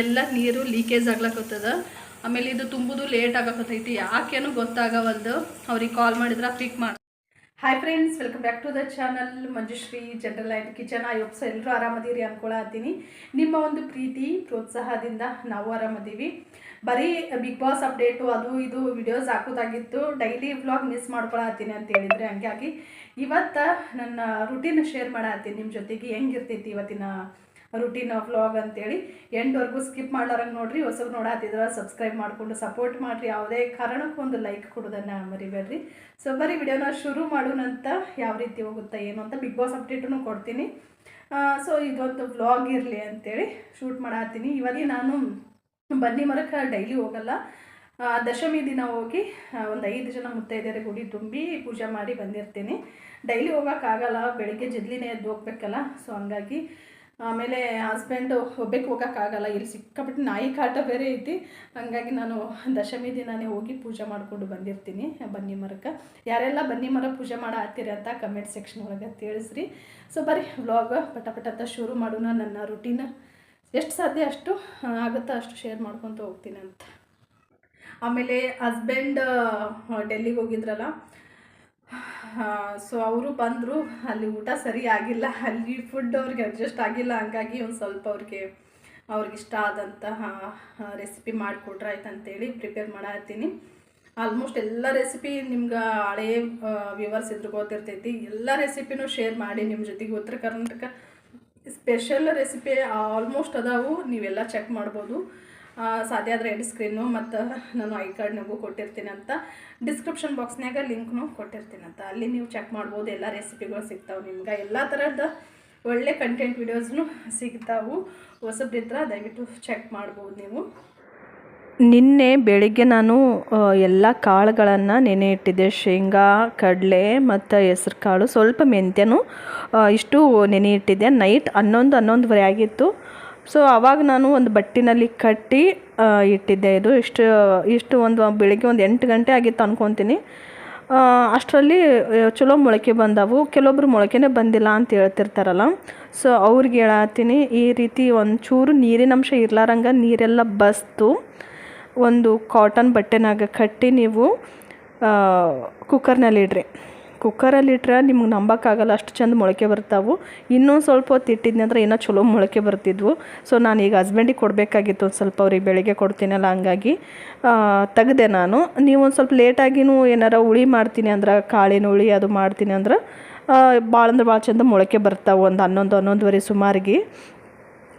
ಎಲ್ಲ ನೀರು ಲೀಕೇಜ್ ಆಗ್ಲಾಕತ್ತದ. ಆಮೇಲೆ ಇದು ತುಂಬುದು ಲೇಟ್ ಆಗಕತ್ತೈತಿ. ಯಾಕೇನು ಗೊತ್ತಾಗವಲ್ದು ಅವ್ರಿಗೆ ಕಾಲ್ ಮಾಡಿದ್ರೆ ಪಿಕ್ ಮಾಡಿ hi friends welcome back to the channel Manjushree general and kitchen I hopes ಎಲ್ಲರೂ ಆರಾಮದೀರಿ ಅಂದ್ಕೊಳತ್ತೀನಿ ನಿಮ್ಮ ಒಂದು ಪ್ರೀತಿ, ಪ್ರೋತ್ಸಾಹದಿಂದ ನಾವು ಆರಾಮದೀವಿ. ಬರೀ ಬಿಗ್ ಬಾಸ್ ಅಪ್ಡೇಟು ಅದು ಇದು ವಿಡಿಯೋಸ್ ಹಾಕೋದಾಗಿತ್ತು. ಡೈಲಿ ವ್ಲಾಗ್ ಮಿಸ್ ಮಾಡ್ಕೊಳತ್ತೀನಿ ಅಂತ ಹೇಳಿದ್ರೆ ಹಂಗಾಗಿ. ಇವತ್ತು ನನ್ನ ರುಟೀನ್ ಶೇರ್ ಮಾಡತ್ತೀನಿ ನಿಮ್ಮ ಜೊತೆಗೆ ಹೆಂಗಿರ್ತೈತಿ ಇವತ್ತಿನ ರುಟೀನ್ ವ್ಲಾಗ್ ಅಂತೇಳಿ ಎಂಡ್ವರೆಗೂ ಸ್ಕಿಪ್ ಮಾಡ್ಲಾರಂಗೆ ನೋಡ್ರಿ. ಹೊಸಬ್ರು ನೋಡಾತಿದ್ರ ಸಬ್ಸ್ಕ್ರೈಬ್ ಮಾಡಿಕೊಂಡು ಸಪೋರ್ಟ್ ಮಾಡಿರಿ. ಯಾವುದೇ ಕಾರಣಕ್ಕೂ ಒಂದು ಲೈಕ್ ಕೊಡೋದನ್ನು ಮರಿಬೇಡ್ರಿ. ಸೊ ಬರೀ ವಿಡಿಯೋನ ಶುರು ಮಾಡೋಣಂತ ಯಾವ ರೀತಿ ಹೋಗುತ್ತೆ ಏನು ಅಂತ ಬಿಗ್ ಬಾಸ್ ಅಪ್ಡೇಟನ್ನು ಕೊಡ್ತೀನಿ. ಸೊ ಇದೊಂದು ವ್ಲಾಗ್ ಇರಲಿ ಅಂತೇಳಿ ಶೂಟ್ ಮಾಡಾತೀನಿ. ಇವಾಗ ನಾನು ಬನ್ನಿ ಮರಕ್ಕೆ ಡೈಲಿ ಹೋಗಲ್ಲ. ದಶಮಿ ದಿನ ಹೋಗಿ ಒಂದು ಐದು ಜನ ಮುತ್ತೈದೆಯರ ಗುಡಿ ತುಂಬಿ ಪೂಜೆ ಮಾಡಿ ಬಂದಿರ್ತೀನಿ. ಡೈಲಿ ಹೋಗೋಕ್ಕಾಗಲ್ಲ ಬೆಳಿಗ್ಗೆ ಜಲ್ದಿನೇ ಎದ್ದು ಹೋಗ್ಬೇಕಲ್ಲ. ಸೊ ಹಂಗಾಗಿ ಆಮೇಲೆ ಹಸ್ಬೆಂಡು ಒಬ್ಬಕ್ಕೆ ಹೋಗೋಕ್ಕಾಗಲ್ಲ. ಇಲ್ಲಿ ಸಿಕ್ಕಾಪಟ್ಟೆ ನಾಯಿ ಕಾಟ ಬೇರೆ ಐತಿ. ಹಂಗಾಗಿ ನಾನು ದಶಮಿ ದಿನಾನೇ ಹೋಗಿ ಪೂಜೆ ಮಾಡಿಕೊಂಡು ಬಂದಿರ್ತೀನಿ, ಬನ್ನಿ ಮರಕ್ಕೆ. ಯಾರೆಲ್ಲ ಬನ್ನಿ ಮರ ಪೂಜೆ ಮಾಡ ಹತ್ತೀರಿ ಅಂತ ಕಮೆಂಟ್ ಸೆಕ್ಷನ್ ಒಳಗೆ ತಿಳಿಸ್ರಿ. ಸೊ ಬರಿ ವ್ಲಾಗ್ ಪಟ ಪಟ ಅಂತ ಶುರು ಮಾಡೋಣ. ನನ್ನ ರುಟೀನ್ ಎಷ್ಟು ಸಾಧ್ಯ ಅಷ್ಟು ಆಗುತ್ತೋ ಅಷ್ಟು ಶೇರ್ ಮಾಡ್ಕೊತ ಹೋಗ್ತೀನಿ ಅಂತ. ಆಮೇಲೆ ಹಸ್ಬೆಂಡ್ ಡೆಲ್ಲಿಗೆ ಹೋಗಿದ್ರಲ್ಲ ಸೊ ಅವರು ಬಂದರು, ಅಲ್ಲಿ ಊಟ ಸರಿ ಆಗಿಲ್ಲ, ಅಲ್ಲಿ ಫುಡ್ ಅವ್ರಿಗೆ ಅಡ್ಜಸ್ಟ್ ಆಗಿಲ್ಲ, ಹಂಗಾಗಿ ಒಂದು ಸ್ವಲ್ಪ ಅವ್ರಿಗೆ ಅವ್ರಿಗೆ ಇಷ್ಟ ಆದಂತಹ ರೆಸಿಪಿ ಮಾಡಿಕೊಟ್ರೆ ಆಯ್ತು ಅಂತೇಳಿ ಪ್ರಿಪೇರ್ ಮಾಡತ್ತೀನಿ. ಆಲ್ಮೋಸ್ಟ್ ಎಲ್ಲ ರೆಸಿಪಿ ನಿಮ್ಗೆ ಹಳೇ ವ್ಯೂವರ್ಸ್ ಇದ್ರು ಗೊತ್ತಿರ್ತೈತಿ. ಎಲ್ಲ ರೆಸಿಪಿನೂ ಶೇರ್ ಮಾಡಿ ನಿಮ್ಮ ಜೊತೆಗೆ ಉತ್ತರ ಕರ್ನಾಟಕ ಸ್ಪೆಷಲ್ ರೆಸಿಪಿ ಆಲ್ಮೋಸ್ಟ್ ಅದಾವು, ನೀವೆಲ್ಲ ಚೆಕ್ ಮಾಡ್ಬೋದು. ಸಾಧ್ಯ ಆದರೆ ಸ್ಕ್ರೀನು ಮತ್ತು ನಾನು ಐ ಕಾರ್ಡ್ನಾಗೂ ಕೊಟ್ಟಿರ್ತೀನಿ ಅಂತ. ಡಿಸ್ಕ್ರಿಪ್ಷನ್ ಬಾಕ್ಸ್ನಾಗ ಲಿಂಕ್ನು ಅಂತ. ಅಲ್ಲಿ ನೀವು ಚೆಕ್ ಮಾಡ್ಬೋದು, ಎಲ್ಲ ರೆಸಿಪಿಗಳು ಸಿಗ್ತಾವೆ ನಿಮ್ಗೆ. ಎಲ್ಲ ಥರದ ಒಳ್ಳೆ ಕಂಟೆಂಟ್ ವಿಡಿಯೋಸ್ನು ಸಿಗ್ತಾವು. ಹೊಸಬ್ರಿದ್ರೆ ದಯವಿಟ್ಟು ಚೆಕ್ ಮಾಡ್ಬೋದು ನೀವು. ನಿನ್ನೆ ಬೆಳಿಗ್ಗೆ ನಾನು ಎಲ್ಲ ಕಾಳುಗಳನ್ನು ನೆನೆ ಇಟ್ಟಿದ್ದೆ. ಶೇಂಗಾ, ಕಡಲೆ ಮತ್ತು ಹೆಸ್ರು ಕಾಳು. ಸ್ವಲ್ಪ ಮೆಂತ್ಯನೂ ಇಷ್ಟು ನೆನೆ ಇಟ್ಟಿದ್ದೆ. ನೈಟ್ ಹನ್ನೊಂದು ಹನ್ನೊಂದುವರೆ ಆಗಿತ್ತು. ಸೊ ಆವಾಗ ನಾನು ಒಂದು ಬಟ್ಟಿನಲ್ಲಿ ಕಟ್ಟಿ ಇಟ್ಟಿದ್ದೆ. ಇದು ಇಷ್ಟು ಇಷ್ಟು ಒಂದು ಬೆಳಿಗ್ಗೆ ಒಂದು ಎಂಟು ಗಂಟೆ ಆಗಿತ್ತು ಅಂದ್ಕೊತೀನಿ ಅಷ್ಟರಲ್ಲಿ ಚಲೋ ಮೊಳಕೆ ಬಂದವು. ಕೆಲವೊಬ್ರು ಮೊಳಕೆನೇ ಬಂದಿಲ್ಲ ಅಂತ ಹೇಳ್ತಿರ್ತಾರಲ್ಲ. ಸೊ ಅವ್ರಿಗೆ ಹೇಳತ್ತೀನಿ ಈ ರೀತಿ ಒಂಚೂರು ನೀರಿನ ಅಂಶ ಇರ್ಲಾರಂಗೆ ನೀರೆಲ್ಲ ಬಸ್ತು. ಒಂದು ಕಾಟನ್ ಬಟ್ಟೆನಾಗ ಕಟ್ಟಿ ನೀವು ಕುಕ್ಕರ್ನಲ್ಲಿ ಇಡ್ರಿ. ಕುಕ್ಕರಲ್ಲಿ ಇಟ್ಟರೆ ನಿಮ್ಗೆ ನಂಬೋಕ್ಕಾಗಲ್ಲ, ಅಷ್ಟು ಚಂದ ಮೊಳಕೆ ಬರ್ತಾವು. ಇನ್ನೊಂದು ಸ್ವಲ್ಪ ಹೊತ್ತು ಇಟ್ಟಿದ್ನಂದ್ರೆ ಇನ್ನೂ ಚಲೋ ಮೊಳಕೆ ಬರ್ತಿದ್ವು. ಸೊ ನಾನು ಈಗ ಹಸ್ಬೆಂಡಿಗೆ ಕೊಡಬೇಕಾಗಿತ್ತು, ಒಂದು ಸ್ವಲ್ಪ ಅವ್ರಿಗೆ ಬೆಳಗ್ಗೆ ಕೊಡ್ತೀನಲ್ಲ ಹಂಗಾಗಿ. ತೆಗ್ದೆ ನಾನು. ನೀವು ಒಂದು ಸ್ವಲ್ಪ ಲೇಟಾಗಿನೂ ಏನಾರ ಹುಳಿ ಮಾಡ್ತೀನಿ ಅಂದ್ರೆ, ಕಾಳಿನ ಹುಳಿ ಅದು ಮಾಡ್ತೀನಿ ಅಂದ್ರೆ ಭಾಳ ಅಂದ್ರೆ ಭಾಳ ಚಂದ ಮೊಳಕೆ ಬರ್ತಾವೆ, ಒಂದು ಹನ್ನೊಂದು, ಹನ್ನೊಂದುವರೆ ಸುಮಾರಿಗೆ.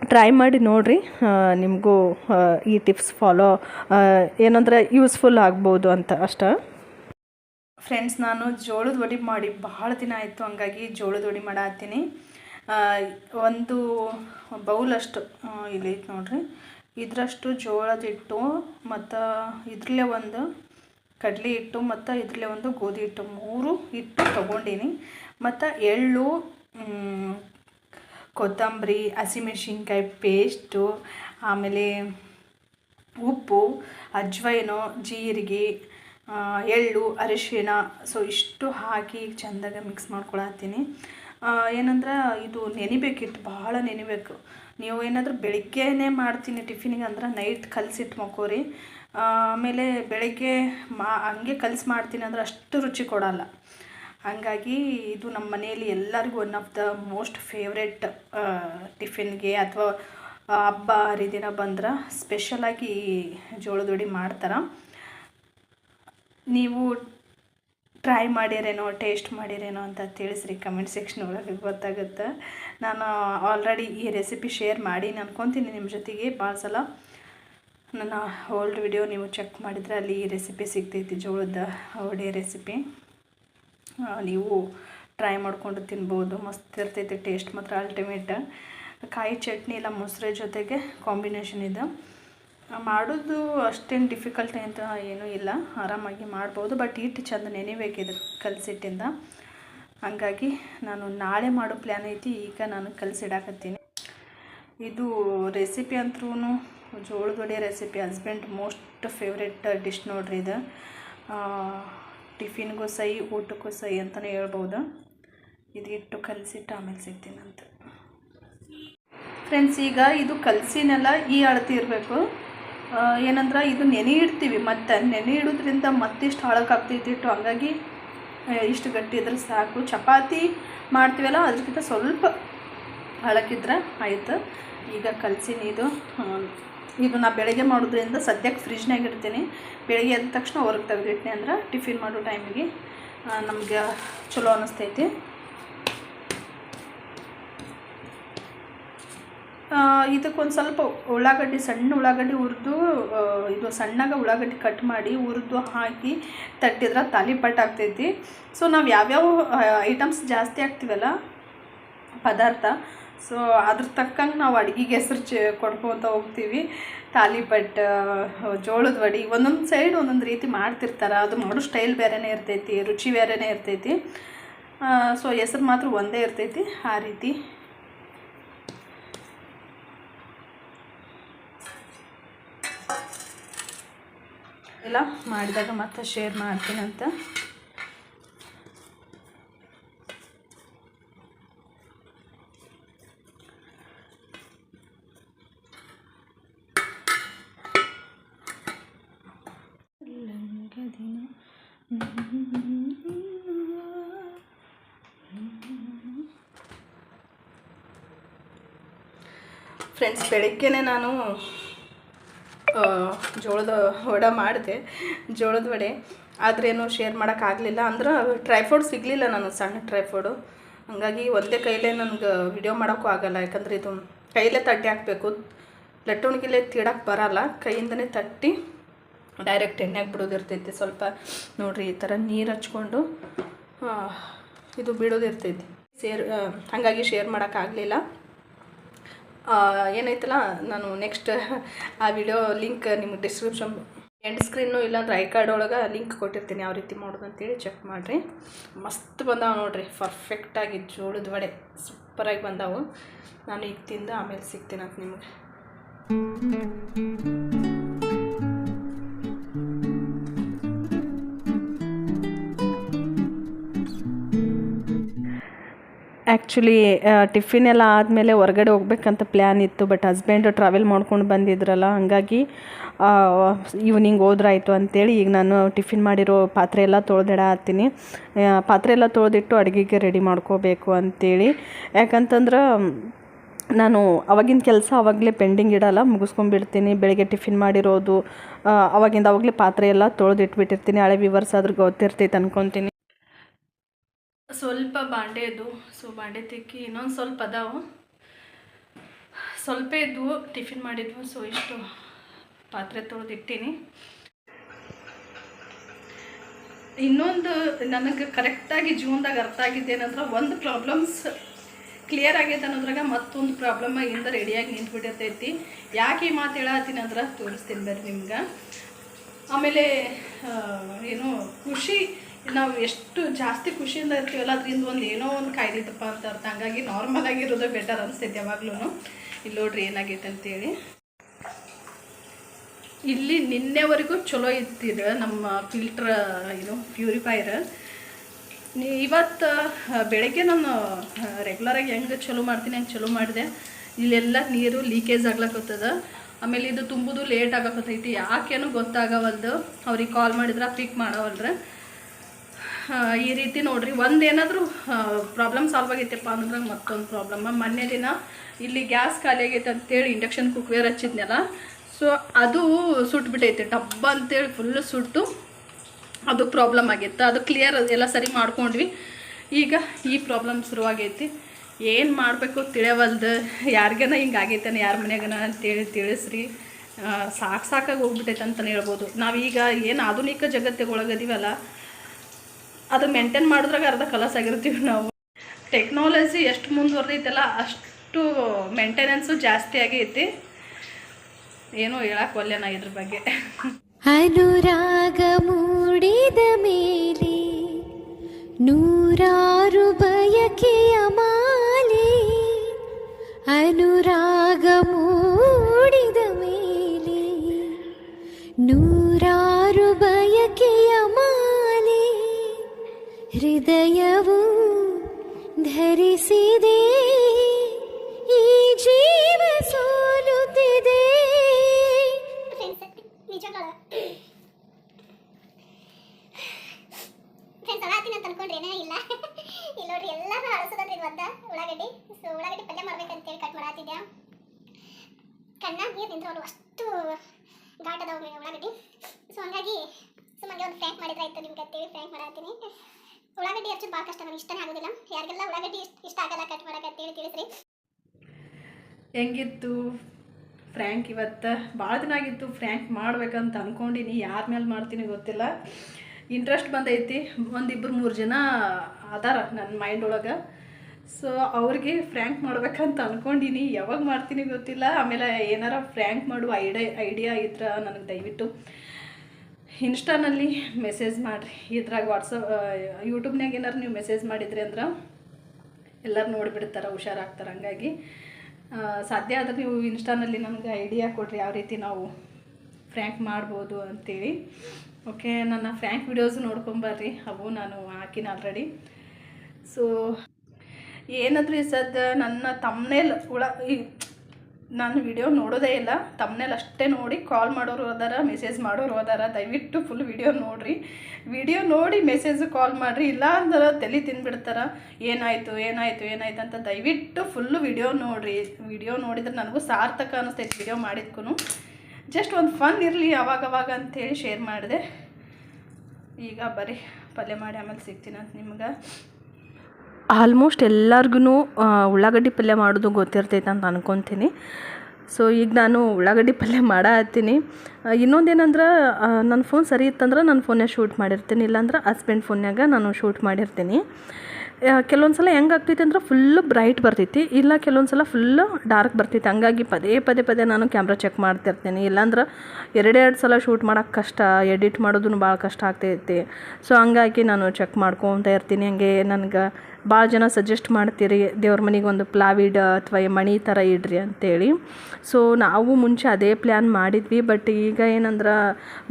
ಟ್ರೈ ಮಾಡಿ ನೋಡಿರಿ ನಿಮಗೂ ಈ ಟಿಪ್ಸ್ ಫಾಲೋ ಏನಂದ್ರೆ ಯೂಸ್ಫುಲ್ ಆಗ್ಬೋದು ಅಂತ ಅಷ್ಟೇ. ಫ್ರೆಂಡ್ಸ್ ನಾನು ಜೋಳದ ವಡಿ ಮಾಡಿ ಭಾಳ ದಿನ ಆಯಿತು, ಹಂಗಾಗಿ ಜೋಳದ ವಡಿ ಮಾಡತ್ತೀನಿ. ಒಂದು ಬೌಲಷ್ಟು ಇಲ್ಲಿ ನೋಡ್ರಿ. ಇದರಷ್ಟು ಜೋಳದ ಹಿಟ್ಟು, ಮತ್ತು ಇದ್ರಲ್ಲೇ ಒಂದು ಕಡಲೆ ಹಿಟ್ಟು, ಮತ್ತು ಇದ್ರಲ್ಲೇ ಒಂದು ಗೋಧಿ ಹಿಟ್ಟು, ಮೂರು ಹಿಟ್ಟು ತೊಗೊಂಡೀನಿ. ಮತ್ತು ಎಳ್ಳು ಕೊತ್ತಂಬರಿ, ಹಸಿಮೆಣ್ಸಿನ್ಕಾಯಿ ಪೇಸ್ಟು ಆಮೇಲೆ ಉಪ್ಪು, ಅಜ್ವೈನು, ಜೀರಿಗೆ ಎಳ್ಳು ಅರಿಶಿಣ ಸೊ ಇಷ್ಟು ಹಾಕಿ ಚೆಂದಾಗ ಮಿಕ್ಸ್ ಮಾಡ್ಕೊಳತ್ತೀನಿ. ಏನಂದ್ರೆ ಇದು ನೆನಿಬೇಕಿತ್ತು ಭಾಳ ನೆನಿಬೇಕು ನೀವು ಏನಾದರೂ ಬೆಳಿಗ್ಗೆನೇ ಮಾಡ್ತೀನಿ ಟಿಫಿನಿಗೆ ಅಂದ್ರೆ ನೈಟ್ ಕಲಸಿಟ್ಟು ಮಕ್ಕೋರಿ. ಆಮೇಲೆ ಬೆಳಗ್ಗೆ ಮಾ, ಹಂಗೆ ಕಲಸಿ ಮಾಡ್ತೀನಿ ಅಂದ್ರೆ ಅಷ್ಟು ರುಚಿ ಕೊಡಲ್ಲ. ಹಾಗಾಗಿ ಇದು ನಮ್ಮ ಮನೆಯಲ್ಲಿ ಎಲ್ಲರಿಗೂ one of the most favourite ಟಿಫಿನ್ಗೆ ಅಥವಾ ಹಬ್ಬ ಹರಿದಿನ ಬಂದ್ರೆ ಸ್ಪೆಷಲಾಗಿ ಜೋಳದ ಉಡಿ ಮಾಡ್ತಾರೆ. ನೀವು ಟ್ರೈ ಮಾಡಿರೇನೋ ಟೇಸ್ಟ್ ಮಾಡಿರೇನೋ ಅಂತ ತಿಳಿಸ್ರಿ ಕಮೆಂಟ್ ಸೆಕ್ಷನ್ ಒಳಗೆ ಗೊತ್ತಾಗುತ್ತೆ. ನಾನು ಆಲ್ರೆಡಿ ಈ ರೆಸಿಪಿ ಶೇರ್ ಮಾಡಿ ಅನ್ಕೊತೀನಿ ನಿಮ್ಮ ಜೊತೆಗೆ. ಭಾಳ ಸಲ ನನ್ನ ಓಲ್ಡ್ ವಿಡಿಯೋ ನೀವು ಚೆಕ್ ಮಾಡಿದರೆ ಅಲ್ಲಿ ಈ ರೆಸಿಪಿ ಸಿಗ್ತೈತಿ, ಜೋಳದ ಅವಡೆ ರೆಸಿಪಿ ನೀವು ಟ್ರೈ ಮಾಡಿಕೊಂಡು ತಿನ್ಬೋದು, ಮಸ್ತ್ ಇರ್ತೈತಿ ಟೇಸ್ಟ್ ಮಾತ್ರ ಅಲ್ಟಿಮೇಟ್ ಕಾಯಿ ಚಟ್ನಿ ಇಲ್ಲ, ಮೊಸರು ಜೊತೆಗೆ ಕಾಂಬಿನೇಷನ್ ಇದೆ. ಮಾಡೋದು ಅಷ್ಟೇನು ಡಿಫಿಕಲ್ಟ್ ಅಂತ ಏನೂ ಇಲ್ಲ. ಆರಾಮಾಗಿ ಮಾಡ್ಬೋದು. ಬಟ್ ಹಿಟ್ಟು ಚಂದ ನೆನೆಬೇಕಿದ್ರು ಕಲಸಿಟ್ಟಿಂದ. ಹಾಗಾಗಿ ನಾನು ನಾಳೆ ಮಾಡೋ ಪ್ಲ್ಯಾನ್ ಐತಿ. ಈಗ ನಾನು ಕಲಸಿಡಾಕತ್ತೀನಿ. ಇದು ರೆಸಿಪಿ ಅಂತ್ರೂ ಜೋಳದ recipe husband most favourite dish ನೋಡ್ರಿ ಇದು. ಟಿಫಿನ್ಗೂ ಸೈ, ಊಟಕ್ಕೂ ಸೈ ಅಂತಲೇ ಹೇಳ್ಬೋದು. ಇದು ಇಟ್ಟು ಕಲಸಿಟ್ಟು ಆಮೇಲೆ ಸಿಗ್ತೀನಂತ. ಫ್ರೆಂಡ್ಸ್ ಈಗ ಇದು ಕಲಸಿನೆಲ್ಲ ಈ ಅಳತಿ ಇರಬೇಕು. ಏನಂದ್ರೆ ಇದು ನೆನೆ ಇಡ್ತೀವಿ, ಮತ್ತು ನೆನೆ ಇಡೋದ್ರಿಂದ ಮತ್ತಿಷ್ಟು ಹಾಳಕ್ಕಾಗ್ತೈತಿಟ್ಟು ಹಂಗಾಗಿ ಇಷ್ಟು ಗಟ್ಟಿ ಇದ್ರೆ ಸಾಕು. ಚಪಾತಿ ಮಾಡ್ತೀವಲ್ಲ ಅದಕ್ಕಿಂತ ಸ್ವಲ್ಪ ಹಳಕಿದ್ರೆ ಆಯಿತು. ಈಗ ಕಲಸಿನಿ ಇದು. ಇದು ನಾ ಬೆಳಗ್ಗೆ ಮಾಡೋದ್ರಿಂದ ಸದ್ಯಕ್ಕೆ ಫ್ರಿಜ್ನಾಗ ಇಡ್ತೀನಿ. ಬೆಳಗ್ಗೆ ಎದ್ದ ತಕ್ಷಣ ಹೊರಗೆ ತೆಗೆದಿಟ್ಟಿನಿ ಅಂದ್ರೆ ಟಿಫಿನ್ ಮಾಡೋ ಟೈಮಿಗೆ ನಮಗೆ ಚಲೋ ಅನ್ನಿಸ್ತೈತಿ ಇದಕ್ಕೊಂದು ಸ್ವಲ್ಪ ಉಳ್ಳಾಗಡ್ಡಿ, ಸಣ್ಣ ಉಳ್ಳಾಗಡ್ಡಿ ಹುರಿದು ಇದು ಸಣ್ಣಗೆ ಉಳ್ಳಾಗಡ್ಡಿ ಕಟ್ ಮಾಡಿ ಹುರಿದು ಹಾಕಿ ತಟ್ಟಿದ್ರೆ ತಾಲಿಪಟ್ಟು ಆಗ್ತೈತಿ. ಸೊ ನಾವು ಯಾವ್ಯಾವ ಐಟಮ್ಸ್ ಜಾಸ್ತಿ ಆಗ್ತೀವಲ್ಲ ಪದಾರ್ಥ ಸೊ ಅದ್ರ ತಕ್ಕಂಗೆ ನಾವು ಅಡುಗೆಗೆ ಹೆಸ್ರು ಚ, ಕೊಡ್ಕೊತ ಹೋಗ್ತೀವಿ. ತಾಲಿಪಟ್ಟು ಜೋಳದ ವಡಿ, ಒಂದೊಂದು ಸೈಡ್ ಒಂದೊಂದು ರೀತಿ ಮಾಡ್ತಿರ್ತಾರೆ. ಅದು ಮಾಡೋ ಸ್ಟೈಲ್ ಬೇರೆನೇ ಇರ್ತೈತಿ, ರುಚಿ ಬೇರೆನೇ ಇರ್ತೈತಿ. ಸೊ ಹೆಸ್ರು ಮಾತ್ರ ಒಂದೇ ಇರ್ತೈತಿ, ಆ ರೀತಿ. ಎಲ್ಲ ಮಾಡಿದಾಗ ಮತ್ತೆ ಶೇರ್ ಮಾಡ್ತೀನಂತ ಫ್ರೆಂಡ್ಸ್ ಬೆಳಗ್ಗೆನೆ ನಾನು ಜೋಳದ ವಡೆ ಮಾಡಿದೆ. ಜೋಳದ ವಡೆ. ಆದ್ರೇನು ಶೇರ್ ಮಾಡೋಕ್ಕಾಗಲಿಲ್ಲ ಅಂದ್ರೆ ಟ್ರೈಫೋಡ್ ಸಿಗಲಿಲ್ಲ ನಾನು ಸಣ್ಣ ಟ್ರೈಫೋಡು ಹಾಗಾಗಿ ಒಂದೇ ಕೈಲೇ ನನಗೆ ವಿಡಿಯೋ ಮಾಡೋಕ್ಕೂ ಆಗಲ್ಲ. ಯಾಕಂದರೆ ಇದು ಕೈಲೇ ತಟ್ಟಿ ಹಾಕಬೇಕು. ಲಟ್ಟುಣಿಗೆಲೆ ತೀಡಕ್ಕೆ ಬರಲ್ಲ. ಕೈಯಿಂದನೇ ತಟ್ಟಿ ಡೈರೆಕ್ಟ್ ಎಣ್ಣೆಗೆ ಬಿಡೋದಿರ್ತೈತಿ ಸ್ವಲ್ಪ ನೋಡಿರಿ ಈ ಥರ ನೀರು ಹಚ್ಕೊಂಡು ಇದು ಬಿಡೋದಿರ್ತೈತಿ ಸೇರ್ ಹಾಗಾಗಿ ಶೇರ್ ಮಾಡೋಕ್ಕಾಗಲಿಲ್ಲ ಏನೈತಲ್ಲ ನಾನು ನೆಕ್ಸ್ಟ್ ಆ ವಿಡಿಯೋ ಲಿಂಕ್ ನಿಮ್ಗೆ ಡಿಸ್ಕ್ರಿಪ್ಷನ್ ಎಂಡ್ ಸ್ಕ್ರೀನು ಇಲ್ಲಾಂದ್ರೆ ಐ ಕಾರ್ಡ್ ಒಳಗೆ ಲಿಂಕ್ ಕೊಟ್ಟಿರ್ತೀನಿ, ಯಾವ ರೀತಿ ಮಾಡೋದು ಅಂತೇಳಿ ಚೆಕ್ ಮಾಡಿರಿ. ಮಸ್ತ್ ಬಂದಾವೆ ನೋಡಿರಿ ಪರ್ಫೆಕ್ಟಾಗಿ ಜೋಳದ ವಡೆ ಸೂಪರಾಗಿ ಬಂದಾವು. ನಾನು ಈಗ ತಿಂದು ಆಮೇಲೆ ಸಿಗ್ತೀನಂತ ನಿಮಗೆ. ಆ್ಯಕ್ಚುಲಿ ಟಿಫಿನ್ ಎಲ್ಲ ಆದಮೇಲೆ ಹೊರಗಡೆ ಹೋಗ್ಬೇಕಂತ ಪ್ಲ್ಯಾನ್ ಇತ್ತು ಬಟ್ ಹಸ್ಬೆಂಡು ಟ್ರಾವೆಲ್ ಮಾಡ್ಕೊಂಡು ಬಂದಿದ್ರಲ್ಲ, ಹಾಗಾಗಿ ಈವ್ನಿಂಗ್ ಹೋದ್ರಾಯ್ತು ಅಂತೇಳಿ ಈಗ ನಾನು ಟಿಫಿನ್ ಮಾಡಿರೋ ಪಾತ್ರೆ ಎಲ್ಲ ತೊಳೆದಿಡ ಹತ್ತೀನಿ ಪಾತ್ರೆ ಎಲ್ಲ ತೊಳೆದಿಟ್ಟು ಅಡುಗೆಗೆ ರೆಡಿ ಮಾಡ್ಕೋಬೇಕು ಅಂತೇಳಿ. ಯಾಕಂತಂದ್ರೆ, ನಾನು ಅವಾಗಿನ ಕೆಲಸ ಅವಾಗಲೇ ಪೆಂಡಿಂಗ್ ಇಡಲ್ಲ, ಮುಗಿಸ್ಕೊಂಡ್ಬಿಡ್ತೀನಿ. ಬೆಳಗ್ಗೆ ಟಿಫಿನ್ ಮಾಡಿರೋದು ಅವಾಗಿಂದ ಅವಾಗಲೇ ಪಾತ್ರೆ ಎಲ್ಲ ತೊಳೆದಿಟ್ಬಿಟ್ಟಿರ್ತೀನಿ. ಹಳೆ ವಿವರ್ಸ್ ಆದ್ರೂ ಗೊತ್ತಿರ್ತೈತೆ ಅನ್ಕೊತೀನಿ. ಸ್ವಲ್ಪ ಬಾಂಡೆ ಇದ್ವು ಸೊ ಬಾಂಡೆ ತಿಕ್ಕಿ ಇನ್ನೊಂದು ಸ್ವಲ್ಪ ಅದಾವು. ಸ್ವಲ್ಪ ಇದ್ವು ಟಿಫಿನ್ ಮಾಡಿದ್ವು, ಸೊ ಇಷ್ಟು ಪಾತ್ರೆ ತೊಳೆದಿಟ್ಟಿನಿ ಇನ್ನೊಂದು ನನಗೆ ಕರೆಕ್ಟಾಗಿ ಜೀವನದಾಗ ಅರ್ಥ ಆಗಿದ್ದೇನಂದ್ರೆ ಒಂದು ಪ್ರಾಬ್ಲಮ್ಸ್ ಕ್ಲಿಯರ್ ಆಗೈತೆ ಅನ್ನೋದ್ರಾಗ ಮತ್ತೊಂದು ಪ್ರಾಬ್ಲಮ್ ಇಂದ ರೆಡಿಯಾಗಿ ನಿಂತ್ಬಿಟ್ಟಿರ್ತೈತಿ. ಯಾಕೆ ಈ ಮಾತು ಹೇಳತ್ತೀನಿ ಅಂದ್ರೆ, ತೋರಿಸ್ತೀನಿ ಬರ್ರಿ ನಿಮ್ಗೆ. ಆಮೇಲೆ ಏನು, ಖುಷಿ ನಾವು ಎಷ್ಟು ಜಾಸ್ತಿ ಖುಷಿಯಿಂದ ಇರ್ತೀವಲ್ಲ, ಅದರಿಂದ ಒಂದು ಏನೋ ಒಂದು ಕಾಯ್ದಿತ್ತಪ್ಪ ಅಂತ ಅರ್ಥ. ಹಂಗಾಗಿ ನಾರ್ಮಲ್ ಆಗಿರೋದೇ ಬೆಟರ್ ಅನಿಸ್ತೈತೆ ಯಾವಾಗ್ಲೂ ಇಲ್ಲಿ ನೋಡ್ರಿ ಏನಾಗೈತೆ ಅಂತೇಳಿ. ಇಲ್ಲಿ ನಿನ್ನೆವರೆಗೂ ಚಲೋ ಇತ್ತಿದೆ ನಮ್ಮ ಫಿಲ್ಟ್ರ್ ಏನು ಪ್ಯೂರಿಫೈಯರ್ ನೀ ಇವತ್ತು ಬೆಳಗ್ಗೆ ನಾನು ರೆಗ್ಯುಲರಾಗಿ ಹೆಂಗೆ ಚಲೋ ಮಾಡ್ತೀನಿ, ಹಂಗೆ ಚಲೋ ಮಾಡಿದೆ. ಇಲ್ಲೆಲ್ಲ ನೀರು ಲೀಕೇಜ್ ಆಗ್ಲಕ್ಕತ್ತದ ಆಮೇಲೆ ಇದು ತುಂಬುದು ಲೇಟ್ ಆಗಕತ್ತೈತಿ. ಯಾಕೇನು ಗೊತ್ತಾಗವಲ್ದು. ಅವ್ರಿಗೆ ಕಾಲ್ ಮಾಡಿದ್ರೆ ಪಿಕ್ ಮಾಡವಲ್ರ ಈ ರೀತಿ ನೋಡ್ರಿ. ಒಂದು ಏನಾದರೂ ಪ್ರಾಬ್ಲಮ್ ಸಾಲ್ವ್ ಆಗೈತಪ್ಪ ಅಂದ್ರೆ ಮತ್ತೊಂದು ಪ್ರಾಬ್ಲಮ್ ಮೊನ್ನೆ ದಿನ ಇಲ್ಲಿ ಗ್ಯಾಸ್ ಖಾಲಿ ಆಗೈತೆ ಅಂತೇಳಿ ಇಂಡಕ್ಷನ್ ಕುಕ್ವೇರ್ ಹಚ್ಚಿದ್ನಲ್ಲ. ಸೊ ಅದು ಸುಟ್ಬಿಟ್ಟೈತೆ ಡಬ್ಬ ಅಂತೇಳಿ ಫುಲ್ ಸುಟ್ಟು ಅದು ಪ್ರಾಬ್ಲಮ್ ಆಗಿತ್ತು ಅದು ಕ್ಲಿಯರ್ ಎಲ್ಲ ಸರಿ ಮಾಡ್ಕೊಂಡ್ವಿ. ಈಗ ಈ ಪ್ರಾಬ್ಲಮ್ ಶುರುವಾಗೈತಿ. ಏನು ಮಾಡಬೇಕು ತಿಳಿಯವಲ್ದು ಯಾರಿಗೇನ ಹಿಂಗೆ ಆಗೈತೇನೆ, ಯಾರ ಮನೆಗನ ಅಂತೇಳಿ ತಿಳಿಸ್ರಿ. ಸಾಕು ಸಾಕಾಗಿ ಹೋಗ್ಬಿಟ್ಟೈತೆ ಅಂತಲೇ ಹೇಳ್ಬೋದು. ನಾವೀಗ ಏನು ಆಧುನಿಕ ಜಗತ್ತಿಗೆ ಒಳಗದೀವಲ್ಲ ಅದು ಮೇಂಟೈನ್ ಮಾಡಿದ್ರಾಗ ಅರ್ಧ ಕಲಸಾಗಿರ್ತೀವಿ ನಾವು. ಟೆಕ್ನಾಲಜಿ ಎಷ್ಟು ಮುಂದುವರೆದೈತಲ್ಲ, ಅಷ್ಟು ಮೇಂಟೆನೆನ್ಸು ಜಾಸ್ತಿ ಆಗೈತಿ. ಏನೂ ಹೇಳಕ್ಕೆ ಒಲ್ಲೆ ಇದ್ರ ಬಗ್ಗೆ. ಅನುರಾಗ ಮೂಡಿದ ಮೇಲೆ ನೂರಾರು ಬಯಕೆಯ ಹೃದಯವು ಧರಿಸಿದೆ, ಈ ಜೀವ ಸೋಲುತ್ತಿದೆ. ಇಲ್ಲ. ಇಲ್ಲ ನೋಡ್ರಿ ಎಲ್ಲರೂ ಅಳಿಸೋದ್ರಿ ಮತ್ತ ಉಳ್ಳಾಗಡ್ಡಿ. ಸೊ ಉಳ್ಳಾಗಡ್ಡಿ ಪಲ್ಯ ಮಾಡ್ಬೇಕಂತೇಳಿ ಕಟ್ ಮಾಡತ್ತಿದ್ದೆ ಕಣ್ಣ ನೀರು ನಿಂತ್ಕೊಂಡು ಅಷ್ಟು ಘಾಟ್ ಅದಾವ ಉಳ್ಳಾಗಡ್ಡಿ. ಸೊ ಹಾಗಾಗಿ ಸುಮ್ಮನೆ ಒಂದು ಫ್ರ್ಯಾಂಕ್ ಮಾಡಿದ್ರೆ ಆಯ್ತು ನಿಮ್ಗೆ ಅಂತೇಳಿ ಫ್ರ್ಯಾಂಕ್ ಉಳ್ಳಾಗಡ್ಡಿ ಹೆಚ್ಚು ಭಾಳ ಕಷ್ಟ ನನಗೆ ಇಷ್ಟನೇ ಆಗೋದಿಲ್ಲ. ಯಾರಿಗೆಲ್ಲ ಉಳ್ಳಾಗಡ್ಡಿ ಇಷ್ಟ ಆಗಲ್ಲ ಕಟ್ ಮಾಡಕ್ಕೆ ಅಂತೇಳಿ ತಿಳಿಸ್ರಿ. ಹೆಂಗಿತ್ತು? ಫ್ರ್ಯಾಂಕ್ ಇವತ್ತು ಭಾಳ ದಿನ ಆಗಿತ್ತು ಫ್ರ್ಯಾಂಕ್ ಮಾಡ್ಬೇಕಂತ ಅಂದ್ಕೊಂಡಿನಿ ಯಾರ ಮೇಲೆ ಮಾಡ್ತೀನಿ ಗೊತ್ತಿಲ್ಲ. ಇಂಟ್ರೆಸ್ಟ್ ಬಂದೈತಿ. ಒಂದಿಬ್ಬರು ಮೂರು ಜನ ಅದಾರ ನನ್ನ ಮೈಂಡ್ ಒಳಗೆ. ಸೊ ಅವ್ರಿಗೆ ಫ್ರ್ಯಾಂಕ್ ಮಾಡ್ಬೇಕಂತ ಅಂದ್ಕೊಂಡಿನಿ ಯಾವಾಗ ಮಾಡ್ತೀನಿ ಗೊತ್ತಿಲ್ಲ. ಆಮೇಲೆ ಏನಾರ ಫ್ರ್ಯಾಂಕ್ ಮಾಡುವ ಐಡಿಯಾ ಐಡಿಯಾ ಇದ್ರೆ ನನಗೆ ದಯವಿಟ್ಟು ಇನ್ಸ್ಟಾನಲ್ಲಿ ಮೆಸೇಜ್ ಮಾಡಿರಿ. ಇದ್ರಾಗ ವಾಟ್ಸಪ್ ಯೂಟ್ಯೂಬ್ನಾಗ ಏನಾರು ನೀವು ಮೆಸೇಜ್ ಮಾಡಿದ್ರಿ ಅಂದ್ರೆ ಎಲ್ಲರೂ ನೋಡಿಬಿಡ್ತಾರೆ, ಹುಷಾರಾಗ್ತಾರೆ ಹಂಗಾಗಿ. ಸಾಧ್ಯ ಆದರೆ ನೀವು ಇನ್ಸ್ಟಾನಲ್ಲಿ ನಮ್ಗೆ ಐಡಿಯಾ ಕೊಡಿರಿ ಯಾವ ರೀತಿ ನಾವು ಫ್ರ್ಯಾಂಕ್ ಮಾಡ್ಬೋದು ಅಂತೇಳಿ. ಓಕೆ, ನನ್ನ ಫ್ರ್ಯಾಂಕ್ ವಿಡಿಯೋಸ್ ನೋಡ್ಕೊಂಬರ್ರಿ. ಅವು ನಾನು ಹಾಕಿನ ಆಲ್ರೆಡಿ ಸೊ ಏನಾದರೂ ಈ ಸದ್ಯ ನನ್ನ ತಮ್ಮನೇಲಿ ಈ ನಾನು ವಿಡಿಯೋ ನೋಡೋದೇ ಇಲ್ಲ. ತಮ್ಮನೇಲಿ ಅಷ್ಟೇ ನೋಡಿ ಕಾಲ್ ಮಾಡೋರು ಹೋದಾರ ಮೆಸೇಜ್ ಮಾಡೋರು ಹೋದಾರ ದಯವಿಟ್ಟು ಫುಲ್ ವಿಡಿಯೋ ನೋಡಿರಿ. ವಿಡಿಯೋ ನೋಡಿ ಮೆಸೇಜ್ ಕಾಲ್ ಮಾಡಿರಿ. ಇಲ್ಲ ಅಂದ್ರೆ ತಲೆ ತಿಂದ್ಬಿಡ್ತಾರೆ. ಏನಾಯಿತು ಏನಾಯಿತು, ಏನಾಯ್ತು ಅಂತ ದಯವಿಟ್ಟು ಫುಲ್ಲು ವಿಡಿಯೋ ನೋಡಿರಿ. ವಿಡಿಯೋ ನೋಡಿದ್ರೆ ನನಗೂ ಸಾರ್ಥಕ ಅನ್ನಿಸ್ತೈತೆ ವಿಡಿಯೋ ಮಾಡಿದ್ಕೂ ಜಸ್ಟ್ ಒಂದು ಫನ್ ಇರಲಿ ಅವಾಗವಾಗ ಅಂತೇಳಿ ಶೇರ್ ಮಾಡಿದೆ. ಈಗ ಬರೀ ಪಲ್ಯ ಮಾಡಿ ಆಮೇಲೆ ಸಿಗ್ತೀನಿ ಅಂತ ನಿಮ್ಗೆ. ಆಲ್ಮೋಸ್ಟ್ ಎಲ್ಲರಿಗೂ ಉಳ್ಳಾಗಡ್ಡಿ ಪಲ್ಯ ಮಾಡೋದು ಗೊತ್ತಿರ್ತೈತೆ ಅಂತ ಅನ್ಕೊತೀನಿ. ಸೊ ಈಗ ನಾನು ಉಳ್ಳಾಗಡ್ಡಿ ಪಲ್ಯ ಮಾಡತ್ತೀನಿ. ಇನ್ನೊಂದೇನಂದ್ರೆ ನನ್ನ ಫೋನ್ ಸರಿ ಇತ್ತಂದ್ರೆ ನನ್ನ ಫೋನ್ಯಾಗ ಶೂಟ್ ಮಾಡಿರ್ತೀನಿ, ಇಲ್ಲಾಂದ್ರೆ ಹಸ್ಬೆಂಡ್ ಫೋನ್ಯಾಗ ನಾನು ಶೂಟ್ ಮಾಡಿರ್ತೀನಿ. ಕೆಲವೊಂದು ಸಲ ಹೆಂಗೆ ಆಗ್ತೈತೆ ಅಂದ್ರೆ ಫುಲ್ಲು ಬ್ರೈಟ್ ಬರ್ತೈತಿ, ಇಲ್ಲ ಕೆಲವೊಂದು ಸಲ ಫುಲ್ಲು ಡಾರ್ಕ್ ಬರ್ತೈತೆ. ಹಂಗಾಗಿ ಪದೇ ಪದೇ ಪದೇ ನಾನು ಕ್ಯಾಮ್ರಾ ಚೆಕ್ ಮಾಡ್ತಿರ್ತೀನಿ, ಇಲ್ಲಾಂದ್ರೆ ಎರಡೆರಡು ಸಲ ಶೂಟ್ ಮಾಡೋಕ್ಕೆ ಕಷ್ಟ ಎಡಿಟ್ ಮಾಡೋದು ಭಾಳ ಕಷ್ಟ ಆಗ್ತೈತಿ. ಸೊ ಹಂಗಾಗಿ ನಾನು ಚೆಕ್ ಮಾಡ್ಕೊತ ಇರ್ತೀನಿ, ಹಂಗೆ ನನಗೆ ಭಾಳ ಜನ ಸಜೆಸ್ಟ್ ಮಾಡ್ತೀರಿ, ದೇವ್ರ ಮನೆಗೆ ಒಂದು ಪ್ಲಾವಿಡ್ ಅಥವಾ ಮಣಿ ಥರ ಇಡ್ರಿ ಅಂತೇಳಿ. ಸೊ ನಾವು ಮುಂಚೆ ಅದೇ ಪ್ಲ್ಯಾನ್ ಮಾಡಿದ್ವಿ ಬಟ್ ಈಗ ಏನಂದ್ರೆ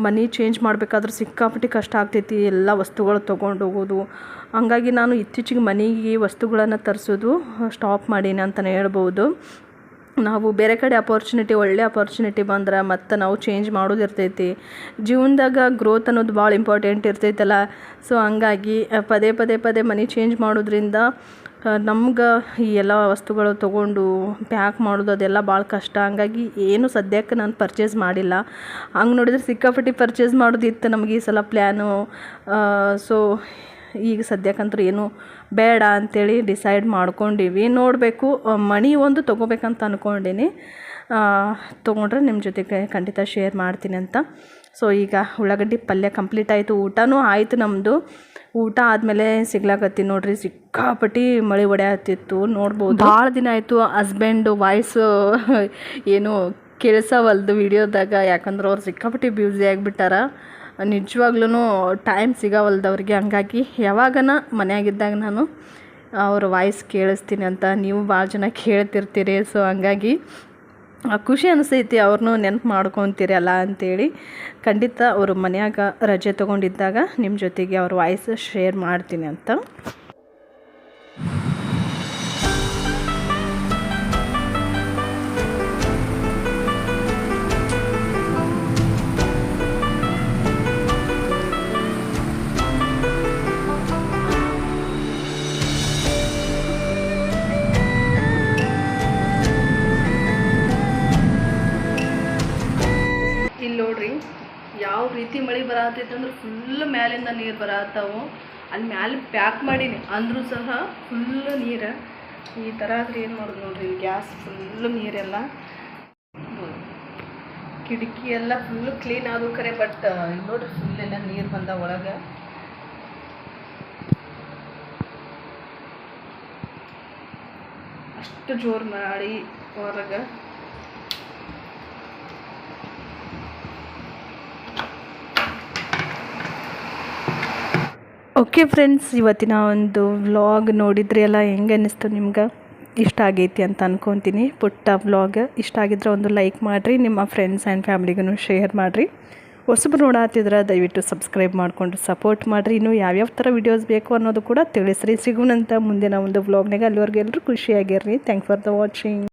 ಮನಿ ಚೇಂಜ್ ಮಾಡಬೇಕಾದ್ರೆ ಸಿಕ್ಕಾಪಟ್ಟೆ ಕಷ್ಟ ಆಗ್ತೈತಿ, ಎಲ್ಲ ವಸ್ತುಗಳು ತೊಗೊಂಡು ಹೋಗೋದು. ಹಂಗಾಗಿ ನಾನು ಇತ್ತೀಚೆಗೆ ಮನೆಗೆ ವಸ್ತುಗಳನ್ನು ತರಿಸೋದು ಸ್ಟಾಪ್ ಮಾಡೀನಿ ಅಂತಲೇ ಹೇಳ್ಬೋದು. ನಾವು ಬೇರೆ ಕಡೆ ಅಪಾರ್ಚುನಿಟಿ ಒಳ್ಳೆ ಅಪಾರ್ಚುನಿಟಿ ಬಂದ್ರೆ ಮತ್ತೆ ನಾವು ಚೇಂಜ್ ಮಾಡೋದಿರ್ತೈತಿ ಜೀವನದಾಗ ಗ್ರೋತ್ ಅನ್ನೋದು ಭಾಳ ಇಂಪಾರ್ಟೆಂಟ್ ಇರ್ತೈತಲ್ಲ. ಸೊ ಹಂಗಾಗಿ ಪದೇ ಪದೇ ಪದೇ ಮನಿ ಚೇಂಜ್ ಮಾಡೋದ್ರಿಂದ ನಮ್ಗೆ ಈ ಎಲ್ಲ ವಸ್ತುಗಳು ತೊಗೊಂಡು ಪ್ಯಾಕ್ ಮಾಡೋದು ಅದೆಲ್ಲ ಭಾಳ ಕಷ್ಟ. ಹಂಗಾಗಿ, ಏನು ಸದ್ಯಕ್ಕೆ ನಾನು ಪರ್ಚೇಸ್ ಮಾಡಿಲ್ಲ. ಹಂಗೆ ನೋಡಿದ್ರೆ ಸಿಕ್ಕಾಪಟ್ಟಿ ಪರ್ಚೇಸ್ ಮಾಡೋದಿತ್ತು ನಮಗೆ ಈ ಸಲ ಪ್ಲ್ಯಾನು ಸೊ ಈಗ ಸದ್ಯಕ್ಕಂತೂ ಏನು ಬೇಡ ಅಂಥೇಳಿ ಡಿಸೈಡ್ ಮಾಡ್ಕೊಂಡೀವಿ. ನೋಡಬೇಕು ಮಣಿ ಒಂದು ತೊಗೋಬೇಕಂತ ಅಂದ್ಕೊಂಡೀನಿ ತೊಗೊಂಡ್ರೆ ನಿಮ್ಮ ಜೊತೆಗೆ ಖಂಡಿತ ಶೇರ್ ಮಾಡ್ತೀನಿ ಅಂತ. ಸೊ ಈಗ ಉಳ್ಳಾಗಡ್ಡಿ ಪಲ್ಯ ಕಂಪ್ಲೀಟ್ ಆಯಿತು. ಊಟನೂ ಆಯಿತು ನಮ್ಮದು ಊಟ ಆದಮೇಲೆ ಸಿಗ್ಲಾಕತ್ತಿ ನೋಡ್ರಿ, ಸಿಕ್ಕಾಪಟ್ಟಿ ಮಳೆ ಹೊಡೆಯತ್ತಿತ್ತು ನೋಡ್ಬೋದು. ಭಾಳ ದಿನ ಆಯಿತು ಹಸ್ಬೆಂಡು ವಾಯ್ಸು ಏನು ಕೇಳಿಸವಲ್ದು ವಿಡಿಯೋದಾಗ ಯಾಕಂದ್ರೆ ಅವ್ರು ಸಿಕ್ಕಾಪಟ್ಟಿ ಬ್ಯೂಸಿ ಆಗಿಬಿಟ್ಟಾರ. ನಿಜವಾಗ್ಲೂ ಟೈಮ್ ಸಿಗವಲ್ದವ್ರಿಗೆ. ಹಂಗಾಗಿ ಯಾವಾಗನ ಮನೆಯಾಗಿದ್ದಾಗ ನಾನು ಅವ್ರ ವಾಯ್ಸ್ ಕೇಳಿಸ್ತೀನಿ ಅಂತ ನೀವು ಭಾಳ ಜನ ಕೇಳ್ತಿರ್ತೀರಿ. ಸೊ ಹಂಗಾಗಿ ಖುಷಿ ಅನಿಸೈತಿ ಅವ್ರನ್ನೂ ನೆನಪು ಮಾಡ್ಕೊತೀರಲ್ಲ ಅಂತೇಳಿ ಖಂಡಿತ ಅವರು ಮನೆಯಾಗ ರಜೆ ತೊಗೊಂಡಿದ್ದಾಗ ನಿಮ್ಮ ಜೊತೆಗೆ ಅವ್ರ ವಾಯ್ಸ್ ಶೇರ್ ಮಾಡ್ತೀನಿ ಅಂತ. ಯಾವ ರೀತಿ ಮಳೆ ಬರತೈತೆ ಅಂದ್ರೆ ಫುಲ್ ಮ್ಯಾಲಿಂದ ನೀರು ಬರತ್ತಾವು ಅಲ್ಲಿ ಮ್ಯಾಲೆ ಪ್ಯಾಕ್ ಮಾಡೀನಿ. ಅಂದರೂ ಸಹ ಫುಲ್ಲು ನೀರು. ಈ ಥರ ಆದ್ರೆ ಏನು ಮಾಡೋದು ನೋಡ್ರಿ ಗ್ಯಾಸ್ ಫುಲ್ಲು ನೀರೆಲ್ಲ. ಕಿಟಕಿ ಎಲ್ಲ ಫುಲ್ಲು ಕ್ಲೀನ್ ಆದವು ಕರೆ ಬಟ್ ನೋಡ್ರಿ ಫುಲ್ ಎಲ್ಲ ನೀರು ಬಂದ ಒಳಗೆ. ಅಷ್ಟು ಜೋರು ಮಾಡಿ ಹೊರಗೆ. ಓಕೆ ಫ್ರೆಂಡ್ಸ್ ಇವತ್ತಿನ ಒಂದು ವ್ಲಾಗ್ ನೋಡಿದ್ರಿ ಎಲ್ಲ ಹೆಂಗೆ ಅನ್ನಿಸ್ತು ನಿಮ್ಗೆ? ಇಷ್ಟ ಆಗೈತಿ ಅಂತ ಅಂದ್ಕೊತೀನಿ ಪುಟ್ಟ ವ್ಲಾಗ್ ಇಷ್ಟ ಆಗಿದ್ರೆ ಒಂದು ಲೈಕ್ ಮಾಡಿರಿ, ನಿಮ್ಮ ಫ್ರೆಂಡ್ಸ್ ಆ್ಯಂಡ್ ಫ್ಯಾಮ್ಲಿಗೂ ಶೇರ್ ಮಾಡಿರಿ. ಹೊಸಬ್ರು ನೋಡತ್ತಿದ್ರೆ ದಯವಿಟ್ಟು ಸಬ್ಸ್ಕ್ರೈಬ್ ಮಾಡಿಕೊಂಡು ಸಪೋರ್ಟ್ ಮಾಡಿರಿ. ಇನ್ನು ಯಾವ್ಯಾವ ಥರ ವೀಡಿಯೋಸ್ ಬೇಕು ಅನ್ನೋದು ಕೂಡ ತಿಳಿಸ್ರಿ. ಸಿಗೋಣಂತ ಮುಂದಿನ ಒಂದು ವ್ಲಾಗ್ನಾಗ ಅಲ್ಲಿವರೆಗೆ ಎಲ್ಲರೂ ಖುಷಿಯಾಗಿರ್ರಿ. Thank for the watching